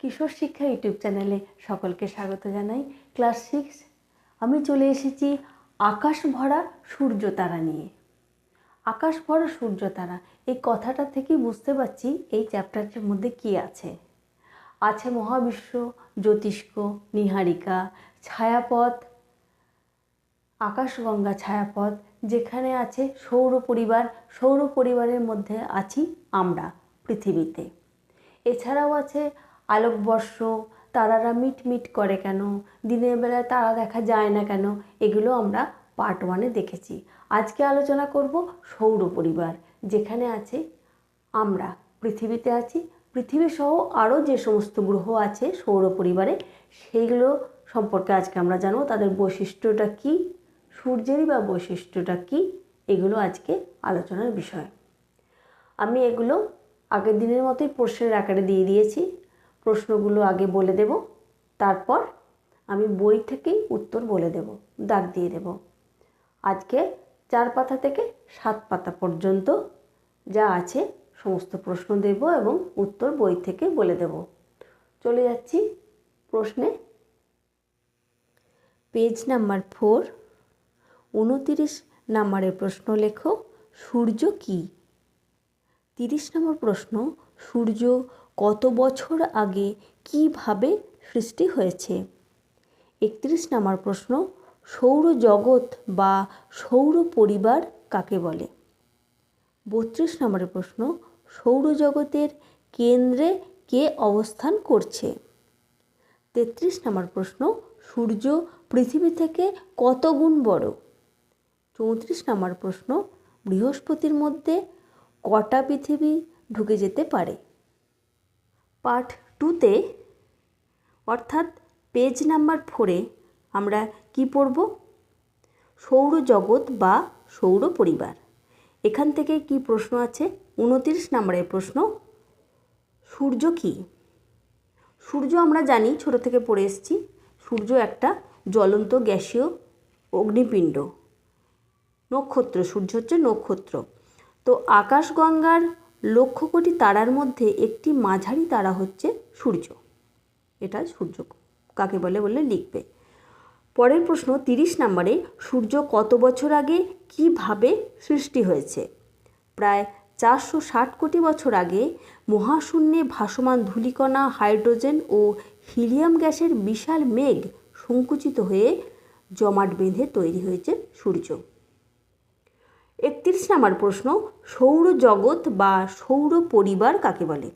কিশোর শিক্ষা ইউটিউব চ্যানেলে সকলকে স্বাগত জানাই। ক্লাস সিক্স, আমি চলে এসেছি আকাশ ভরা সূর্য তারা নিয়ে। আকাশ ভরা সূর্য তারা, এই কথাটা থেকেই বুঝতে পারছি এই চ্যাপ্টারটার মধ্যে কি আছে। আছে মহাবিশ্ব, জ্যোতিষ্ক, নিহারিকা, ছায়াপথ, আকাশগঙ্গা ছায়াপথ, যেখানে আছে সৌর পরিবার, সৌর পরিবারের মধ্যে আছি আমরা পৃথিবীতে। এছাড়াও আছে আলোকবর্ষ, তারারা মিট মিট করে কেন? দিনের বেলায় তারা দেখা যায় না কেন? এগুলো আমরা পার্ট ওয়ানে দেখেছি। আজকে আলোচনা করব সৌর পরিবার, যেখানে আছে আমরা। পৃথিবীতে আছি পৃথিবী সহ আরও যে সমস্ত গ্রহ আছে সৌর পরিবারে, সেইগুলো সম্পর্কে আজকে আমরা জানব। তাদের বৈশিষ্ট্যটা কী? সূর্যেরই বা বৈশিষ্ট্যটা কী? এগুলো আজকে আলোচনার বিষয়। আমি এগুলো আগের দিনের মতোই প্রশ্নের আকারে দিয়ে দিয়েছি। প্রশ্নগুলো আগে বলে দেব, তারপর আমি বই থেকেই উত্তর বলে দেব, দাগ দিয়ে দেব। আজকে চার পাতা থেকে সাত পাতা পর্যন্ত যা আছে সমস্ত প্রশ্ন দেব এবং উত্তর বই থেকে বলে দেব। চলে যাচ্ছি প্রশ্নে। পেজ নাম্বার ফোর, উনতিরিশ নাম্বারের প্রশ্ন লেখো, সূর্য কী? তিরিশ নম্বর প্রশ্ন, সূর্য কত বছর আগে কীভাবে সৃষ্টি হয়েছে? একত্রিশ নম্বর প্রশ্ন, সৌরজগৎ বা সৌর পরিবার কাকে বলে? বত্রিশ নম্বরের প্রশ্ন, সৌরজগতের কেন্দ্রে কে অবস্থান করছে? তেত্রিশ নম্বর প্রশ্ন, সূর্য পৃথিবী থেকে কত গুণ বড়? চৌত্রিশ নম্বর প্রশ্ন, বৃহস্পতির মধ্যে কটা পৃথিবী ঢুকে যেতে পারে? পার্ট টুতে অর্থাৎ পেজ নাম্বার ফোরে আমরা কি পড়ব? সৌরজগৎ বা সৌর পরিবার। এখান থেকে কি প্রশ্ন আছে? উনতিরিশ নম্বরের প্রশ্ন, সূর্য কি? সূর্য আমরা জানি, ছোট থেকে পড়ে এসেছি, সূর্য একটা জ্বলন্ত গ্যাসীয় অগ্নিপিণ্ড। নক্ষত্র, সূর্য হচ্ছে নক্ষত্র। তো আকাশগঙ্গার লক্ষ কোটি তারার মধ্যে একটি মাঝারি তারা হচ্ছে সূর্য। এটা সূর্য কাকে বলে বলে লিখবে। পরের প্রশ্ন, তিরিশ নম্বরে সূর্য কত বছর আগে কীভাবে সৃষ্টি হয়েছে? প্রায় চারশো ষাট কোটি বছর আগে মহাশূন্যে ভাসমান ধূলিকণা, হাইড্রোজেন ও হিলিয়াম গ্যাসের বিশাল মেঘ সংকুচিত হয়ে জমাট বেঁধে তৈরি হয়েছে সূর্য। একত্রিশ নম্বর প্রশ্ন, সৌরজগৎ বা সৌর পরিবার কাকে বলে?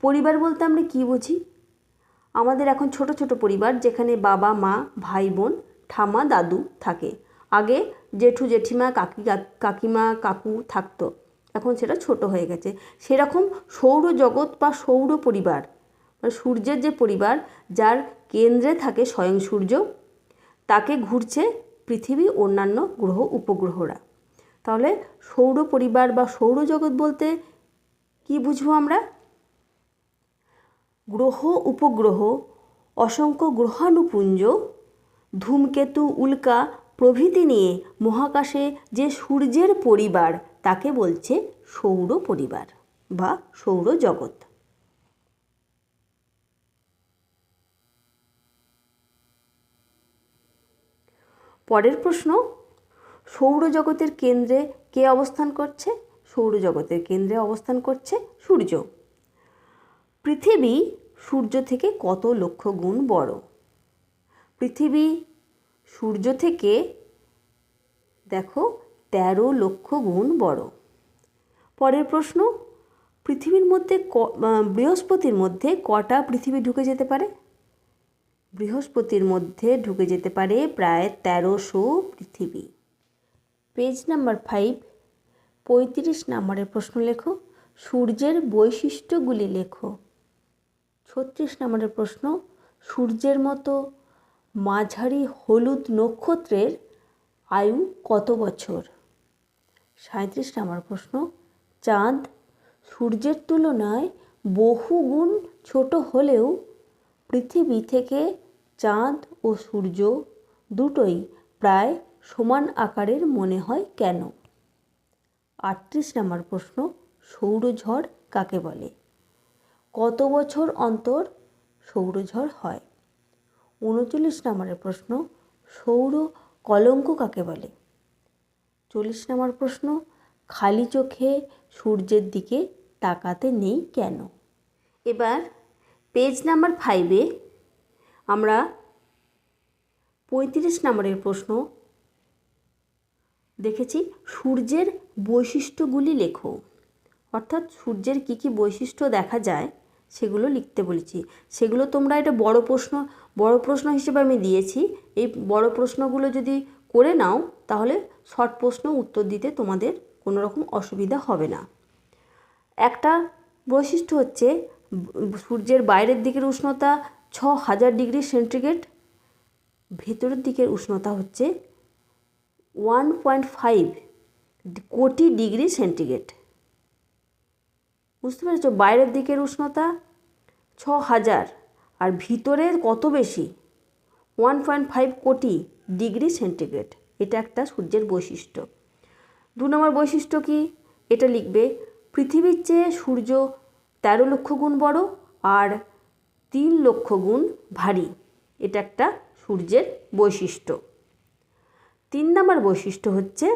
পরিবার বলতে আমরা কী বুঝি? আমাদের এখন ছোট ছোট পরিবার যেখানে বাবা, মা, ভাই, বোন ঠামা দাদু থাকে। আগে জেঠু, জেঠিমা, কাকি কাকিমা, কাকু থাকতো। এখন সেটা ছোট হয়ে গেছে। সেরকম সৌরজগৎ বা সৌর পরিবার সূর্যের যে পরিবার, যার কেন্দ্রে থাকে স্বয়ং সূর্য, তাকে ঘুরছে পৃথিবী অন্যান্য গ্রহ উপগ্রহরা তাহলে সৌর পরিবার বা সৌরজগৎ বলতে কি বুঝব আমরা? গ্রহ, উপগ্রহ, অসংখ্য গ্রহাণুপুঞ্জ, ধূমকেতু, উল্কা প্রভৃতি নিয়ে মহাকাশে যে সূর্যের পরিবার তাকে বলছে সৌর পরিবার বা সৌরজগৎ পরের প্রশ্ন সৌরজগতের কেন্দ্রে কে অবস্থান করছে? সৌরজগতের কেন্দ্রে অবস্থান করছে সূর্য। পৃথিবী সূর্য থেকে কত লক্ষ গুণ বড়? পৃথিবী সূর্য থেকে, দেখো, তেরো লক্ষ গুণ বড়। পরের প্রশ্ন, পৃথিবীর মধ্যে ক বৃহস্পতির মধ্যে কটা পৃথিবী ঢুকে যেতে পারে? বৃহস্পতির মধ্যে ঢুকে যেতে পারে প্রায় তেরোশো পৃথিবী। পেজ নাম্বার ফাইভ পঁয়ত্রিশ নাম্বারের প্রশ্ন লেখো। সূর্যের বৈশিষ্ট্যগুলি লেখো। ছত্রিশ নম্বরের প্রশ্ন, সূর্যের মতো মাঝারি হলুদ নক্ষত্রের আয়ু কত বছর? সাঁত্রিশ নম্বর প্রশ্ন, চাঁদ সূর্যের তুলনায় বহুগুণ ছোট হলেও পৃথিবী থেকে চাঁদ ও সূর্য দুটোই প্রায় সমান আকারের মনে হয় কেন? আটত্রিশ নম্বর প্রশ্ন সৌরঝড় কাকে বলে? কত বছর অন্তর সৌরঝড় হয়? উনচল্লিশ নম্বরের প্রশ্ন, সৌর কলঙ্ক কাকে বলে? চল্লিশ নম্বর প্রশ্ন, খালি চোখে সূর্যের দিকে তাকাতে নেই কেন? এবার পেজ নাম্বার ফাইভে আমরা পঁয়ত্রিশ নম্বরের প্রশ্ন দেখেছি সূর্যের বৈশিষ্ট্যগুলি লেখো। অর্থাৎ সূর্যের কী কী বৈশিষ্ট্য দেখা যায় সেগুলো লিখতে বলেছি। সেগুলো তোমরা এটা বড় প্রশ্ন বড় প্রশ্ন হিসেবে আমি দিয়েছি। এই বড় প্রশ্নগুলো যদি করে নাও, তাহলে শর্ট প্রশ্ন, উত্তর দিতে তোমাদের কোনো রকম অসুবিধা হবে না। একটা বৈশিষ্ট্য হচ্ছে, সূর্যের বাইরের দিকের উষ্ণতা ছ হাজার ডিগ্রি সেন্টিগ্রেড, ভেতরের দিকের উষ্ণতা হচ্ছে one point five crore degree centigrade. বুঝতে পেরেছ? বাইরের দিকের উষ্ণতা ছ হাজার, আর ভিতরের কত বেশি? One point five crore degree centigrade. এটা একটা সূর্যের বৈশিষ্ট্য। দু নম্বর বৈশিষ্ট্য কি? এটা লিখবে, পৃথিবীর চেয়ে সূর্য তেরো লক্ষ গুণ বড় আর তিন লক্ষ গুণ ভারী। এটা একটা সূর্যের বৈশিষ্ট্য। তিন নম্বর বৈশিষ্ট্য হচ্ছে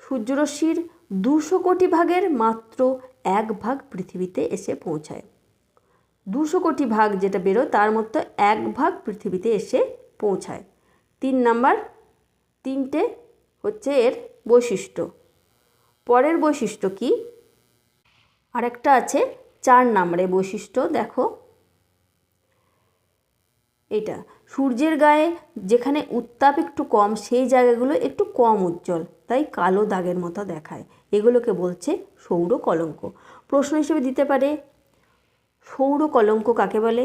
সূর্যরশ্মির দুশো কোটি ভাগের মাত্র এক ভাগ পৃথিবীতে এসে পৌঁছায়। দুশো কোটি ভাগ যেটা বেরোয়, তার মতো এক ভাগ পৃথিবীতে এসে পৌঁছায়। তিন নাম্বার, তিনটে হচ্ছে এর বৈশিষ্ট্য। পরের বৈশিষ্ট্য কি? আরেকটা আছে চার নাম্বারে বৈশিষ্ট্য, দেখো। এটা সূর্যের গায়ে যেখানে উত্তাপ একটু কম, সেই জায়গাগুলো একটু কম উজ্জ্বল। তাই কালো দাগের মতো দেখায়। এগুলোকে বলছে সৌর কলঙ্ক। প্রশ্ন হিসেবে দিতে পারে, সৌর কলঙ্ক কাকে বলে?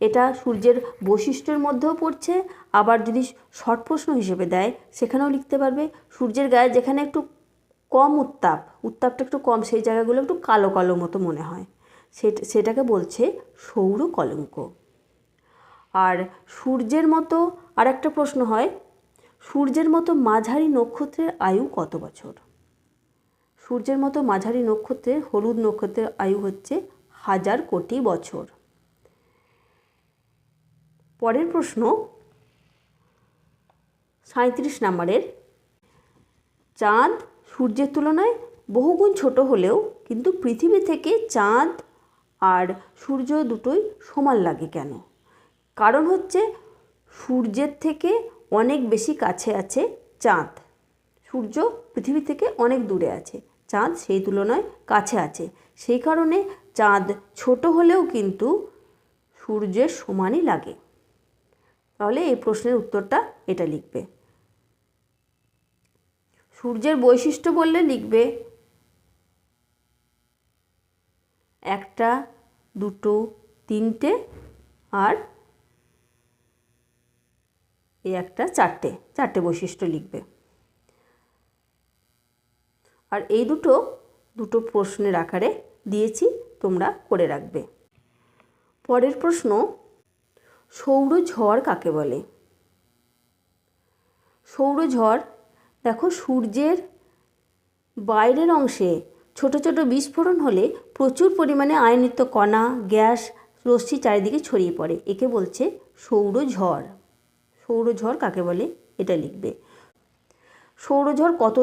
এটা সূর্যের বৈশিষ্ট্যের মধ্যেও পড়ছে। আবার যদি শর্ট প্রশ্ন হিসেবে দেয়, সেখানেও লিখতে পারবে, সূর্যের গায়ে যেখানে একটু কম উত্তাপ, উত্তাপটা একটু কম, সেই জায়গাগুলো একটু কালো কালো মতো মনে হয়। সেটাকে বলছে সৌর কলঙ্ক। আর সূর্যের মতো আর একটা প্রশ্ন হয়, সূর্যের মতো মাঝারি নক্ষত্রের আয়ু কত বছর? সূর্যের মতো মাঝারি নক্ষত্রের হলুদ নক্ষত্রের আয়ু হচ্ছে হাজার কোটি বছর। পরের প্রশ্ন সাঁত্রিশ নম্বরের, চাঁদ সূর্যের তুলনায় বহুগুণ ছোট হলেও কিন্তু পৃথিবী থেকে চাঁদ আর সূর্য দুটোই সমান লাগে কেন? কারণ হচ্ছে সূর্যের থেকে অনেক বেশি কাছে আছে চাঁদ। সূর্য পৃথিবী থেকে অনেক দূরে আছে। চাঁদ সেই তুলনায় কাছে আছে। সেই কারণে চাঁদ ছোট হলেও কিন্তু সূর্যের সমানই লাগে। তাহলে এই প্রশ্নের উত্তরটা এটা লিখবে। সূর্যের বৈশিষ্ট্য বললে লিখবে, একটা, দুটো, তিনটে, আর এই একটা চারটে চারটে বৈশিষ্ট্য লিখবে। আর এই দুটো দুটো প্রশ্নের আকারে দিয়েছি, তোমরা করে রাখবে। পরের প্রশ্ন, সৌর ঝড় কাকে বলে? সৌরঝড় দেখো সূর্যের বাইরের অংশে ছোট ছোট বিস্ফোরণ হলে প্রচুর পরিমাণে আয়নিত কণা, গ্যাস, রশ্মি চারিদিকে ছড়িয়ে পড়ে। একে বলছে সৌরঝড় সৌরঝড় কাকে বলে? এটা লিখবে। সৌরঝড় কত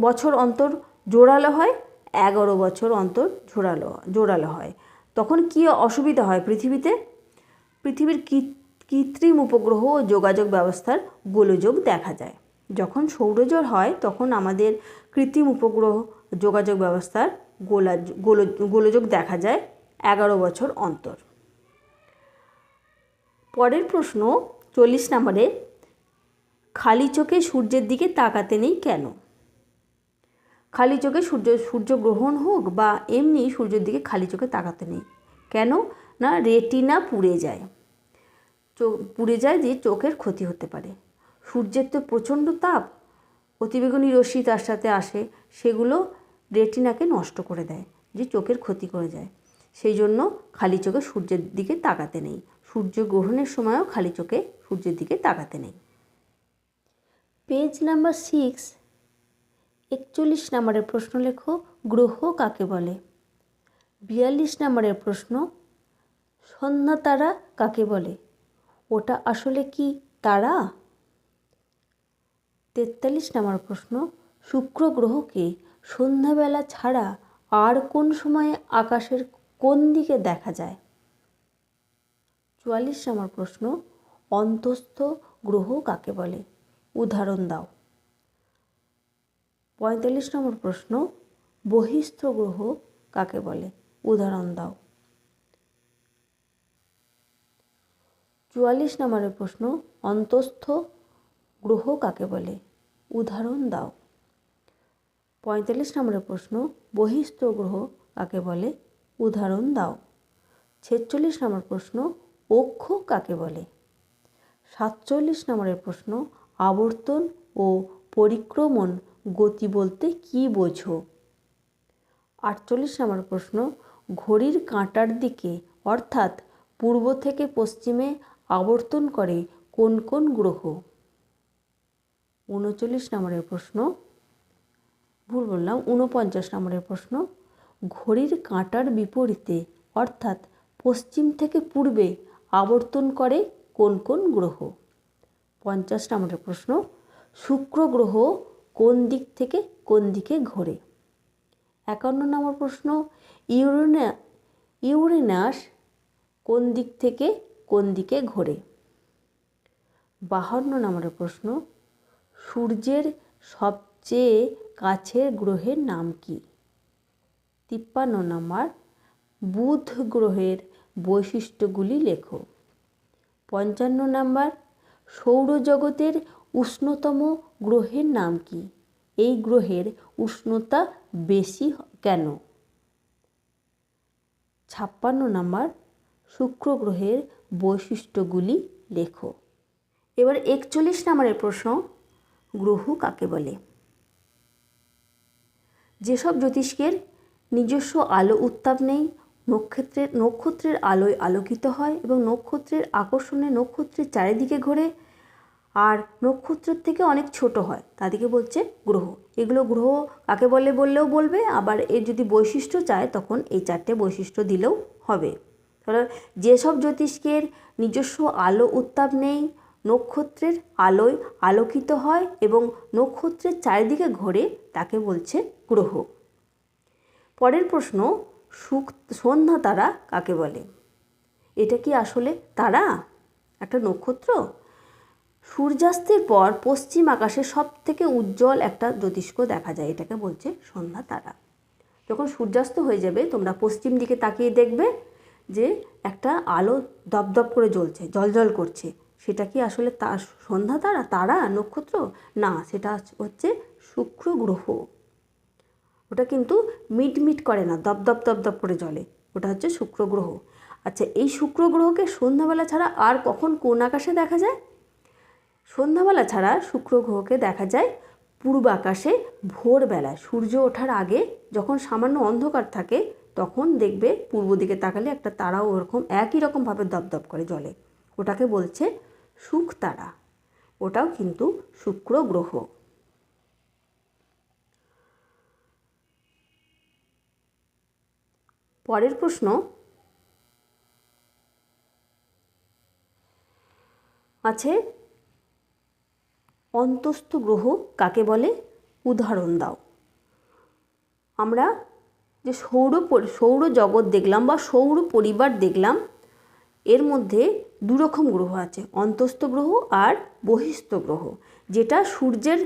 বছর অন্তর জোরালো হয়? এগারো বছর অন্তর জোরালো জোরালো হয়। তখন কী অসুবিধা হয় পৃথিবীতে? পৃথিবীর কৃত্রিম উপগ্রহ ও যোগাযোগ ব্যবস্থার গোলযোগ দেখা যায়। যখন সৌরজোর হয়, তখন আমাদের কৃত্রিম উপগ্রহ যোগাযোগ ব্যবস্থার গোলা গোলযোগ দেখা যায় এগারো বছর অন্তর। পরের প্রশ্ন চল্লিশ নম্বরে, খালি চোখে সূর্যের দিকে তাকাতে নেই কেন? খালি চোখে সূর্য সূর্যগ্রহণ হোক বা এমনি সূর্যের দিকে খালি চোখে তাকাতে নেই। কেন? না রেটিনা পুড়ে যায়। চোখ পুড়ে যায় যে চোখের ক্ষতি হতে পারে। সূর্যের তো প্রচণ্ড তাপ, অতিবেগুনি রশ্মি তার সাথে আসে, সেগুলো রেটিনাকে নষ্ট করে দেয়, যে চোখের ক্ষতি করে যায়। সেই জন্য খালি চোখে সূর্যের দিকে তাকাতে নেই। সূর্যগ্রহণের সময়ও খালি চোখে সূর্যের দিকে তাকাতে নেই। পেজ নাম্বার সিক্স, একচল্লিশ নম্বরের প্রশ্ন লেখো, গ্রহ কাকে বলে? বিয়াল্লিশ নম্বরের প্রশ্ন, সন্ধ্যা তারা কাকে বলে? ওটা আসলে কি তারা? তেতাল্লিশ নম্বর প্রশ্ন, শুক্র গ্রহকে সন্ধ্যাবেলা ছাড়া আর কোন সময়ে আকাশের কোন দিকে দেখা যায়? চুয়াল্লিশ নম্বর প্রশ্ন, অন্তস্থ গ্রহ কাকে বলে? উদাহরণ দাও। পঁয়তাল্লিশ নম্বর প্রশ্ন, বহিস্থ গ্রহ কাকে বলে? উদাহরণ দাও। চুয়াল্লিশ নম্বরের প্রশ্ন, অন্তস্থ গ্রহ কাকে বলে? উদাহরণ দাও। পঁয়তাল্লিশ নম্বরের প্রশ্ন, বহিস্থ গ্রহ কাকে বলে? উদাহরণ দাও। ছেচল্লিশ নম্বর প্রশ্ন অক্ষ কাকে বলে? সাতচল্লিশ নম্বরের প্রশ্ন, আবর্তন ও পরিক্রমণ গতি বলতে কী বোঝো? আটচল্লিশ নম্বর প্রশ্ন, ঘড়ির কাঁটার দিকে, অর্থাৎ পূর্ব থেকে পশ্চিমে আবর্তন করে কোন কোন গ্রহ? উনচল্লিশ নম্বরের প্রশ্ন, ভুল বললাম, উনপঞ্চাশ নম্বরের প্রশ্ন, ঘড়ির কাঁটার বিপরীতে, অর্থাৎ পশ্চিম থেকে পূর্বে আবর্তন করে কোন কোন গ্রহ? পঞ্চাশ নম্বরের প্রশ্ন। শুক্র গ্রহ কোন দিক থেকে কোন দিকে ঘোরে? একান্ন নম্বর প্রশ্ন, ইউরেনা, ইউরেনাস কোন দিক থেকে কোন দিকে ঘোরে? বাহান্ন নম্বরের প্রশ্ন, সূর্যের সবচেয়ে কাছের গ্রহের নাম কি? তিপ্পান্ন নম্বর, বুধ গ্রহের বৈশিষ্ট্যগুলি লেখো। পঞ্চান্ন নাম্বার, সৌরজগতের উষ্ণতম গ্রহের নাম কি? এই গ্রহের উষ্ণতা বেশি কেন? ছাপ্পান্ন নাম্বার, শুক্র গ্রহের বৈশিষ্ট্যগুলি লেখো। এবার একচল্লিশ নাম্বারের প্রশ্ন, গ্রহ কাকে বলে? যেসব জ্যোতিষ্কের নিজস্ব আলো উত্তাপ নেই নক্ষত্রের নক্ষত্রের আলোয় আলোকিত হয় এবং নক্ষত্রের আকর্ষণে নক্ষত্রের চারিদিকে ঘোরে আর নক্ষত্রের থেকে অনেক ছোট হয়। তাদেরকে বলছে গ্রহ। এগুলো গ্রহ কাকে বলে বললেও বলবে, আবার এর যদি বৈশিষ্ট্য চায় তখন এই চারটে বৈশিষ্ট্য দিলেও হবে। তাহলে যেসব জ্যোতিষ্কের নিজস্ব আলো উত্তাপ নেই, নক্ষত্রের আলোয় আলোকিত হয় এবং নক্ষত্রের চারিদিকে ঘোরে, তাকে বলছে গ্রহ। পরের প্রশ্ন সুখ, সন্ধ্যা তারা কাকে বলে? এটা কি আসলে তারা? একটা নক্ষত্র? সূর্যাস্তের পর পশ্চিম আকাশে সব থেকে উজ্জ্বল একটা জ্যোতিষ্ক দেখা যায়, এটাকে বলছে সন্ধ্যা তারা। যখন সূর্যাস্ত হয়ে যাবে, তোমরা পশ্চিম দিকে তাকিয়ে দেখবে যে একটা আলো দপদপ করে জ্বলছে জল করছে। সেটা কি আসলে তা, সন্ধ্যা তারা তারা নক্ষত্র? না, সেটা হচ্ছে শুক্র গ্রহ। ওটা কিন্তু মিট মিট করে না দপদপ দপদপ করে জ্বলে। ওটা হচ্ছে শুক্র গ্রহ। আচ্ছা এই শুক্র গ্রহকে সন্ধ্যাবেলা ছাড়া আর কখন কোন আকাশে দেখা যায়? সন্ধ্যাবেলা ছাড়া শুক্র গ্রহকে দেখা যায় পূর্ব আকাশে ভোরবেলায়। সূর্য ওঠার আগে যখন সামান্য অন্ধকার থাকে, তখন দেখবে পূর্ব দিকে তাকালে একটা তারাও ওরকম একই রকমভাবে দপদপ করে জলে ওটাকে বলছে সুখ তারা ওটাও কিন্তু শুক্র গ্রহ। পরের প্রশ্ন। আছে, অন্তস্থ গ্রহ কাকে বলে? উদাহরণ দাও। আমরা যে সৌর সৌর জগৎ দেখলাম বা সৌর পরিবার দেখলাম, এর মধ্যে দু রকম গ্রহ আছে, অন্তস্থ গ্রহ আর বহিস্থ গ্রহ। যেটা সূর্যের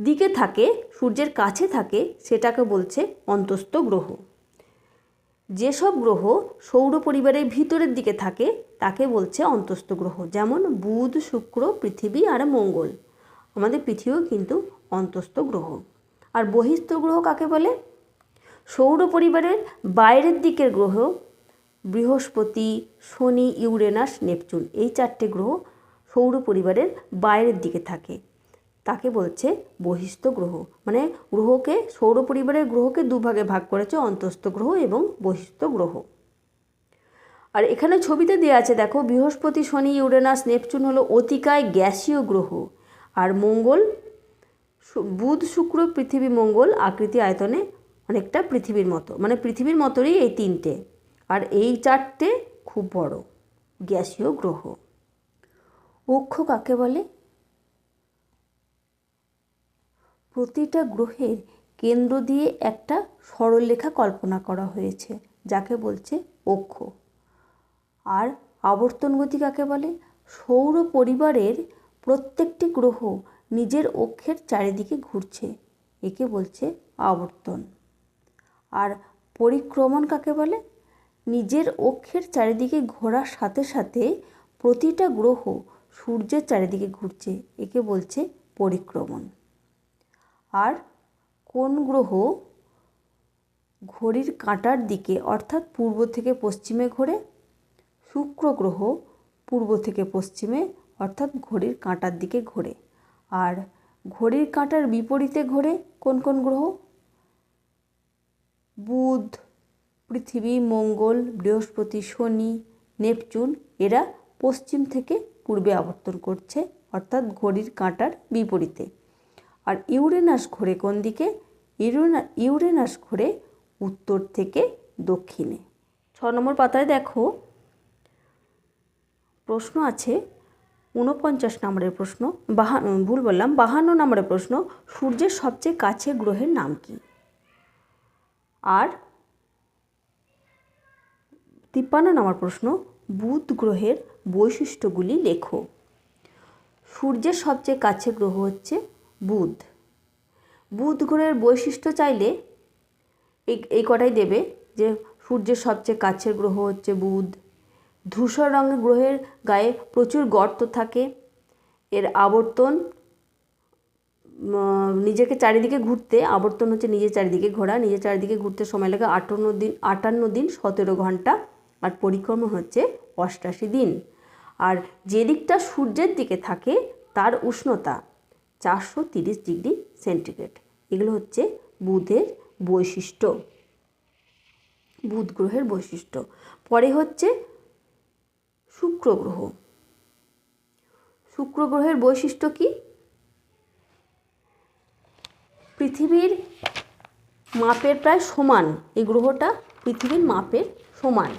দিকে থাকে, সূর্যের কাছে থাকে, সেটাকে বলছে অন্তস্থ গ্রহ। যেসব গ্রহ সৌর পরিবারের ভিতরের দিকে থাকে, তাকে বলছে অন্তস্থ গ্রহ। যেমন বুধ, শুক্র, পৃথিবী আর মঙ্গল। আমাদের পৃথিবীও কিন্তু অন্তস্থ গ্রহ। আর বহিস্থ গ্রহ কাকে বলে? সৌর পরিবারের বাইরের দিকের গ্রহ বৃহস্পতি, শনি, ইউরেনাস, নেপচুন। এই চারটে গ্রহ সৌর পরিবারের বাইরের দিকে থাকে। তাকে বলছে বহিস্থ গ্রহ। মানে গ্রহকে, সৌর পরিবারের গ্রহকে দুভাগে ভাগ করেছে অন্তস্থ গ্রহ এবং বহিস্থ গ্রহ। আর এখানে ছবিতে দেওয়া আছে, দেখো, বৃহস্পতি, শনি, ইউরেনাস, নেপচুন হলো অতিকায় গ্যাসীয় গ্রহ। আর মঙ্গল বুধ, শুক্র, পৃথিবী, মঙ্গল আকৃতি আয়তনে অনেকটা পৃথিবীর মতো। মানে পৃথিবীর মতোই এই তিনটে। আর এই চারটে খুব বড়, গ্যাসীয় গ্রহ। অক্ষ কাকে বলে? প্রতিটা গ্রহের কেন্দ্র দিয়ে একটা সরলরেখা কল্পনা করা হয়েছে, যাকে বলছে অক্ষ। আর আবর্তন গতি কাকে বলে? সৌর পরিবারের প্রত্যেকটি গ্রহ নিজের অক্ষের চারিদিকে ঘুরছে, একে বলছে আবর্তন। আর পরিক্রমণ কাকে বলে? নিজের অক্ষের চারিদিকে ঘোরার সাথে সাথে প্রতিটা গ্রহ সূর্যের চারিদিকে ঘুরছে, একে বলছে পরিক্রমণ। আর কোন গ্রহ ঘড়ির কাঁটার দিকে, অর্থাৎ পূর্ব থেকে পশ্চিমে ঘোরে? শুক্র গ্রহ পূর্ব থেকে পশ্চিমে, অর্থাৎ ঘড়ির কাঁটার দিকে ঘোরে। আর ঘড়ির কাঁটার বিপরীতে ঘোরে কোন কোন গ্রহ? বুধ, পৃথিবী, মঙ্গল, বৃহস্পতি, শনি, নেপচুন, এরা পশ্চিম থেকে পূর্বে আবর্তন করছে, অর্থাৎ ঘড়ির কাঁটার বিপরীতে। আর ইউরেনাস ঘোরে কোন দিকে? ইউরেনা, ইউরেনাস ঘোরে উত্তর থেকে দক্ষিণে। ছ নম্বর পাতায় দেখো, প্রশ্ন আছে, ঊনপঞ্চাশ নম্বরের প্রশ্ন, বাহা, ভুল বললাম, বাহান্ন নম্বরের প্রশ্ন, সূর্যের সবচেয়ে কাছে গ্রহের নাম কি? আর তিপ্পান্ন নম্বর প্রশ্ন, বুধ গ্রহের বৈশিষ্ট্যগুলি লেখো। সূর্যের সবচেয়ে কাছে গ্রহ হচ্ছে বুধ। বুধ গ্রহের বৈশিষ্ট্য চাইলে এই এই কটাই দেবে যে সূর্যের সবচেয়ে কাছের গ্রহ হচ্ছে বুধ। ধূসর রঙের গ্রহের গায়ে প্রচুর গর্ত থাকে। এর আবর্তন নিজেকে চারিদিকে ঘুরতে, আবর্তন হচ্ছে নিজের চারিদিকে ঘোরা, নিজের চারিদিকে ঘুরতে সময় লাগে আটান্ন দিন আটান্ন দিন, সতেরো ঘণ্টা। আর পরিক্রমা হচ্ছে অষ্টাশি দিন। আর যে দিকটা সূর্যের দিকে থাকে, তার উষ্ণতা। চারশো তিরিশ ডিগ্রি সেন্টিগ্রেড। এগুলো হচ্ছে বুধের বৈশিষ্ট্য। বুধ গ্রহের বৈশিষ্ট্য। পরে হচ্ছে শুক্র গ্রহ শুক্র গ্রহের বৈশিষ্ট্য কি? পৃথিবীর মাপের প্রায় সমান। এই গ্রহটা পৃথিবীর মাপের সমান।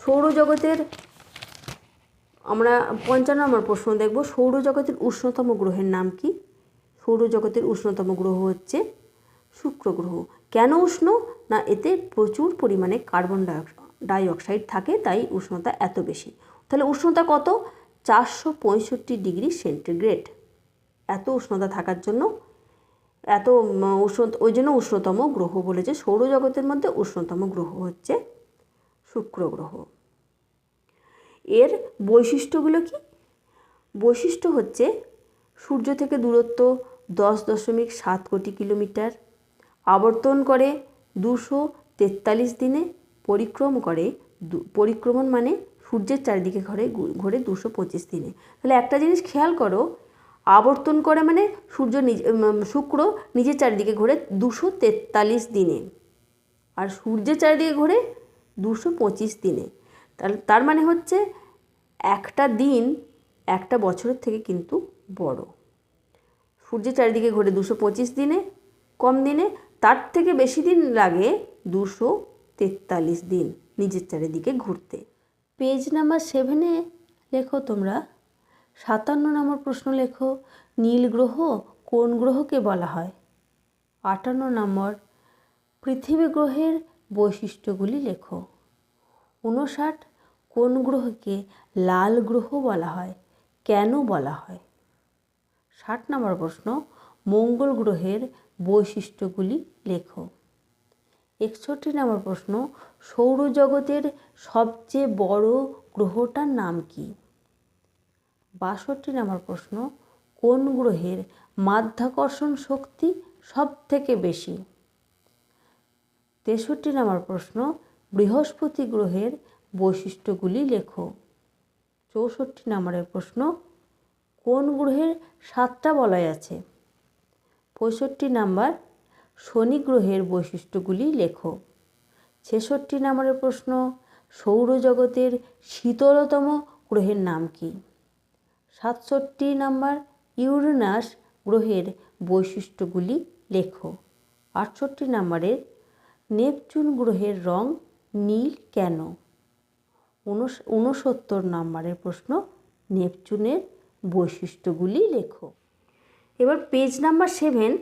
সৌরজগতের আমরা পঞ্চান্ন নম্বর প্রশ্ন দেখব, সৌরজগতের উষ্ণতম গ্রহের নাম কি? সৌরজগতের উষ্ণতম গ্রহ হচ্ছে শুক্র গ্রহ। কেন উষ্ণ? না, এতে প্রচুর পরিমাণে কার্বন ডাইঅক্সাইড থাকে, তাই উষ্ণতা এত বেশি। তাহলে উষ্ণতা কত? চারশো পঁয়ষট্টি ডিগ্রি সেন্টিগ্রেড। এত উষ্ণতা থাকার জন্য, এত উষ্ণ, ওই জন্য উষ্ণতম গ্রহ বলেছে। সৌরজগতের মধ্যে উষ্ণতম গ্রহ হচ্ছে শুক্র গ্রহ। এর বৈশিষ্ট্যগুলো কি? বৈশিষ্ট্য হচ্ছে সূর্য থেকে দূরত্ব দশ দশমিক সাত কোটি কিলোমিটার, আবর্তন করে দুশো তেতাল্লিশ দিনে পরিক্রম করে পরিক্রমণ মানে সূর্যের চারিদিকে ঘরে ঘোরে দুশো পঁচিশ দিনে। তাহলে একটা জিনিস খেয়াল করো, আবর্তন করে মানে সূর্য নিজে শুক্র নিজের চারিদিকে ঘোরে দুশো তেতাল্লিশ দিনে, আর সূর্যের চারিদিকে ঘোরে দুশো পঁচিশ দিনে। তার মানে হচ্ছে একটা দিন একটা বছরের থেকে কিন্তু বড়। সূর্যের চারিদিকে ঘোরে দুশো পঁচিশ দিনে, কম দিনে, তার থেকে বেশি দিন লাগে দুশো তেতাল্লিশ দিন নিজের চারিদিকে ঘুরতে। পেজ নাম্বার সেভেনে লেখো তোমরা, সাতান্ন নম্বর প্রশ্ন লেখো, নীল গ্রহ কোন গ্রহকে বলা হয়? আটান্ন নম্বর, পৃথিবী গ্রহের বৈশিষ্ট্যগুলি লেখো। উনষাট কোন গ্রহকে লাল গ্রহ বলা হয়? কেন বলা হয়? ষাট নম্বর প্রশ্ন, মঙ্গল গ্রহের বৈশিষ্ট্যগুলি লেখো। একষট্টি নম্বর প্রশ্ন, সৌরজগতের সবচেয়ে বড় গ্রহটার নাম কি? বাষট্টি নম্বর প্রশ্ন, কোন গ্রহের মাধ্যাকর্ষণ শক্তি সব থেকে বেশি? তেষট্টি নম্বর প্রশ্ন, বৃহস্পতি গ্রহের বৈশিষ্ট্যগুলি লেখো। চৌষট্টি নম্বরের প্রশ্ন, কোন গ্রহের সাতটা বলয় আছে? পঁয়ষট্টি নাম্বার, শনি গ্রহের বৈশিষ্ট্যগুলি লেখো। ছেষট্টি নম্বরের প্রশ্ন, সৌরজগতের শীতলতম গ্রহের নাম কি? সাতষট্টি নাম্বার, ইউরেনাস গ্রহের বৈশিষ্ট্যগুলি লেখো। আটষট্টি নাম্বারের, নেপচুন গ্রহের রং নীল কেন? উনস- ঊনসত্তর নম্বরের প্রশ্ন নেপচুনের বৈশিষ্ট্যগুলি লেখো। এবার পেজ নাম্বার সেভেন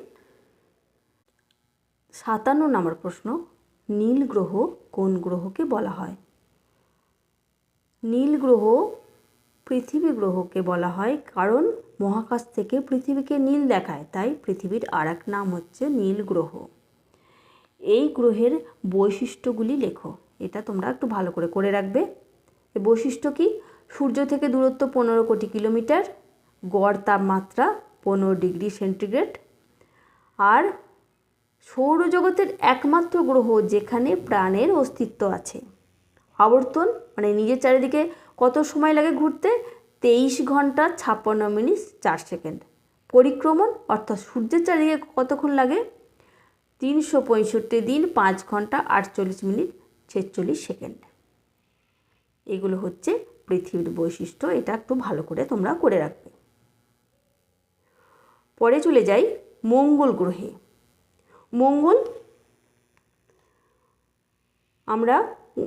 সাতান্ন নম্বর প্রশ্ন, নীল গ্রহ কোন গ্রহকে বলা হয়? নীল গ্রহ পৃথিবী গ্রহকে বলা হয় কারণ মহাকাশ থেকে পৃথিবীকে নীল দেখায়, তাই পৃথিবীর আর এক নাম হচ্ছে নীল গ্রহ। এই গ্রহের বৈশিষ্ট্যগুলি লেখো, এটা তোমরা একটু ভালো করে করে রাখবে। বৈশিষ্ট্য কি? সূর্য থেকে দূরত্ব পনেরো কোটি কিলোমিটার, গড় তাপমাত্রা পনেরো ডিগ্রি সেন্টিগ্রেড। আর সৌরজগতের একমাত্র গ্রহ যেখানে প্রাণের অস্তিত্ব আছে। আবর্তন মানে নিজের চারিদিকে কত সময় লাগে ঘুরতে? তেইশ ঘণ্টা ছাপ্পান্ন মিনিট চার সেকেন্ড। পরিক্রমণ, অর্থাৎ সূর্যের চারিদিকে কতক্ষণ লাগে? তিনশো পঁয়ষট্টি দিন, পাঁচ ঘণ্টা আটচল্লিশ মিনিট ছেচল্লিশ সেকেন্ড। এগুলো হচ্ছে পৃথিবীর বৈশিষ্ট্য, এটা একটু ভালো করে তোমরা করে রাখবে। পরে চলে যাই মঙ্গল গ্রহে। মঙ্গল, আমরা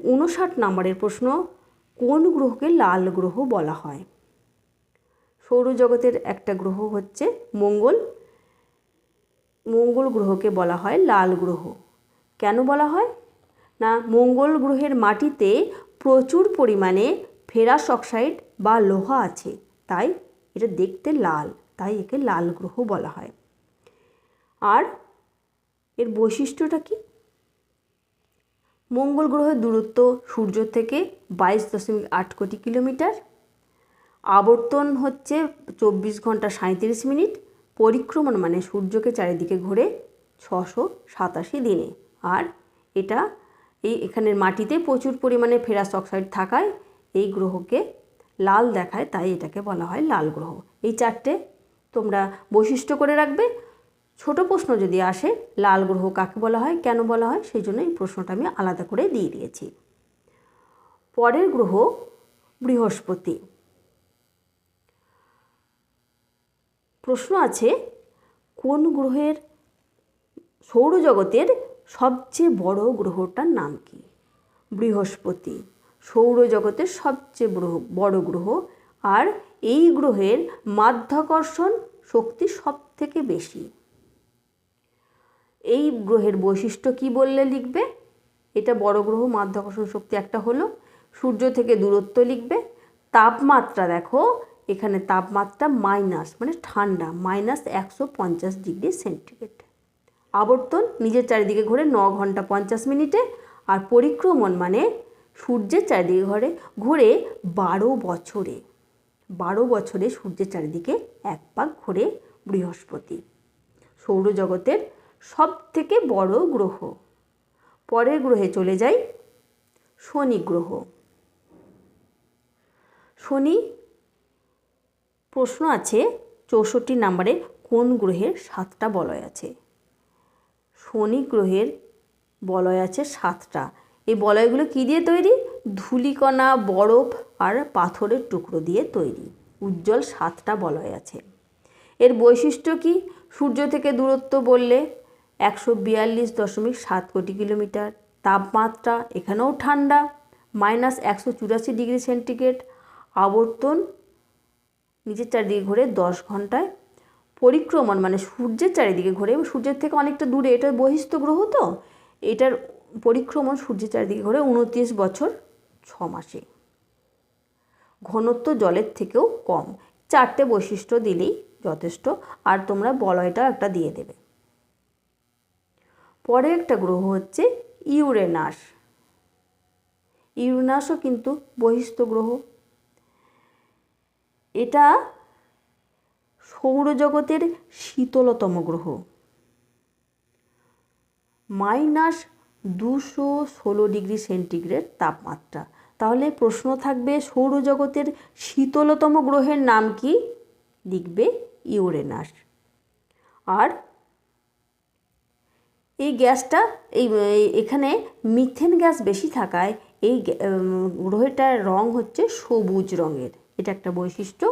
উনষাট নম্বরের প্রশ্ন, কোন গ্রহকে লাল গ্রহ বলা হয়? সৌরজগতের একটা গ্রহ হচ্ছে মঙ্গল। মঙ্গল গ্রহকে বলা হয় লাল গ্রহ। কেন বলা হয়? না, মঙ্গল গ্রহের মাটিতে প্রচুর পরিমাণে ফেরাস অক্সাইড বা লোহা আছে। তাই এটা দেখতে লাল, তাই একে লাল গ্রহ বলা হয়। আর এর বৈশিষ্ট্যটা কি? মঙ্গল গ্রহের দূরত্ব সূর্য থেকে বাইশ দশমিক আট কোটি কিলোমিটার। আবর্তন হচ্ছে চব্বিশ ঘণ্টা সাঁত্রিশ মিনিট। পরিক্রমণ মানে সূর্যকে চারিদিকে ঘুরে ছশো সাতাশি দিনে। আর এটা এই এখানের মাটিতে প্রচুর পরিমাণে ফেরাস অক্সাইড থাকায় এই গ্রহকে লাল দেখায়, তাই এটাকে বলা হয় লাল গ্রহ। এই চারটে তোমরা বৈশিষ্ট্য করে রাখবে। ছোট প্রশ্ন যদি আসে, লাল গ্রহ কাকে বলা হয়, কেন বলা হয়, সেই জন্য এই প্রশ্নটা আমি আলাদা করে দিয়ে দিয়েছি। পরের গ্রহ বৃহস্পতি। প্রশ্ন আছে, কোন গ্রহের সৌরজগতের সবচেয়ে বড় গ্রহটার নাম কি? বৃহস্পতি, সৌরজগতের সবচেয়ে গ্রহ, বড় গ্রহ। আর এই গ্রহের মাধ্যাকর্ষণ শক্তি সব থেকে বেশি। এই গ্রহের বৈশিষ্ট্য কি বললে লিখবে? এটা বড় গ্রহ, মাধ্যাকর্ষণ শক্তি একটা হলো, সূর্য থেকে দূরত্ব লিখবে। তাপমাত্রা দেখো, এখানে তাপমাত্রা মাইনাস মানে ঠান্ডা, মাইনাস একশো পঞ্চাশ ডিগ্রি সেন্টিগ্রেড। আবর্তন নিজের চারিদিকে ঘুরে ন ঘণ্টা পঞ্চাশ মিনিটে আর পরিক্রমণ মানে সূর্যের চারিদিকে ঘরে, ঘুরে বারো বছরে। বারো বছরে সূর্যের চারিদিকে এক পাক ঘুরে বৃহস্পতি। সৌরজগতের সব থেকে বড় গ্রহ। পরের গ্রহে চলে যাই শনি গ্রহ। শনি প্রশ্ন আছে চৌষট্টি নম্বরে কোন গ্রহের সাতটা বলয় আছে? শনি গ্রহের বলয় আছে সাতটা। এই বলয়গুলো কী দিয়ে তৈরি? ধূলিকণা, বরফ আর পাথরের টুকরো দিয়ে তৈরি। উজ্জ্বল সাতটা বলয় আছে। এর বৈশিষ্ট্য কি? সূর্য থেকে দূরত্ব বললে একশো বিয়াল্লিশ দশমিক সাত কোটি কিলোমিটার। তাপমাত্রা এখানেও ঠান্ডা, মাইনাস একশো চুরাশি ডিগ্রি সেন্টিগ্রেড। আবর্তন নিজের চারিদিকে ঘুরে দশ ঘন্টায় পরিক্রমণ মানে সূর্যের চারিদিকে ঘোরে এবং সূর্যের থেকে অনেকটা দূরে, এটা বহিস্থ গ্রহ তো, এটার পরিক্রমণ সূর্যের চারিদিকে ঘোরে উনত্রিশ বছর ছ মাসে। ঘনত্ব জলের থেকেও কম, চারটে বৈশিষ্ট্য দিলেই যথেষ্ট, আর তোমরা বলয়টা একটা দিয়ে দেবে। পরে একটা গ্রহ হচ্ছে ইউরেনাস। ইউরেনাসও কিন্তু বহিস্থ গ্রহ। এটা সৌরজগতের শীতলতম গ্রহ। মাইনাস দুশো ষোলো ডিগ্রি সেন্টিগ্রেড তাপমাত্রা। তাহলে প্রশ্ন থাকবে, সৌরজগতের শীতলতম গ্রহের নাম কি? লিখবে ইউরেনাস। আর এই গ্যাসটা, এই এখানে মিথেন গ্যাস বেশি থাকায় এই গ্রহটার রং হচ্ছে সবুজ রঙের। এটা একটা বৈশিষ্ট্য।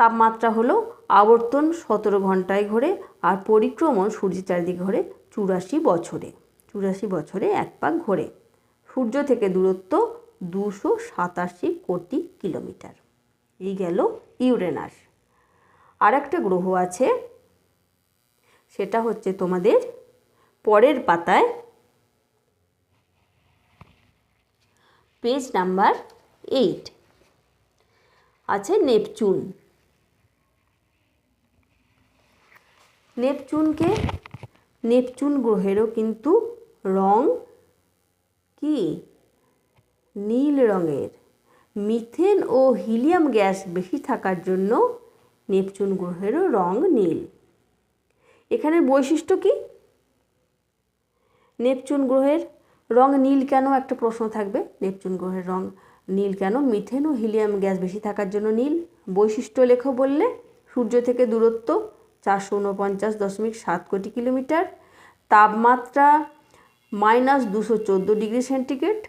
তাপমাত্রা হলো আবর্তন সতেরো ঘন্টায় ঘোরে আর পরিক্রমণ সূর্যের চারিদিকে ঘোরে চুরাশি বছরে। চুরাশি বছরে এক পাক ঘোরে। সূর্য থেকে দূরত্ব দুশো সাতাশি কোটি কিলোমিটার। এই গেল ইউরেনাস। আর একটা গ্রহ আছে, সেটা হচ্ছে তোমাদের পরের পাতায় পেজ নাম্বার এইট। আছে নেপচুন। নেপচুনকে, নেপচুন গ্রহেরও কিন্তু রং কি? নীল রঙের। মিথেন ও হিলিয়াম গ্যাস বেশি থাকার জন্য নেপচুন গ্রহেরও রং নীল। এখানে বৈশিষ্ট্য কি? নেপচুন গ্রহের রং নীল কেন? একটা প্রশ্ন থাকবে। নেপচুন গ্রহের রং নীল কেন? মিথেন ও হিলিয়াম গ্যাস বেশি থাকার জন্য নীল। বৈশিষ্ট্য লেখো বললে সূর্য থেকে দূরত্ব চারশো উনপঞ্চাশ দশমিক সাত কোটি কিলোমিটার। তাপমাত্রা মাইনাস দুশো চোদ্দ ডিগ্রি সেন্টিগ্রেড।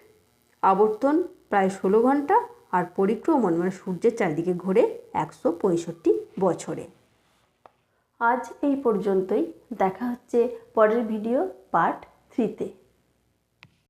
আবর্তন প্রায় ষোলো ঘণ্টা আর পরিক্রমণ মানে সূর্যের চারিদিকে ঘোরে একশো পঁয়ষট্টি বছরে। আজ এই পর্যন্তই। দেখা হচ্ছে পরের ভিডিও পার্ট থ্রিতে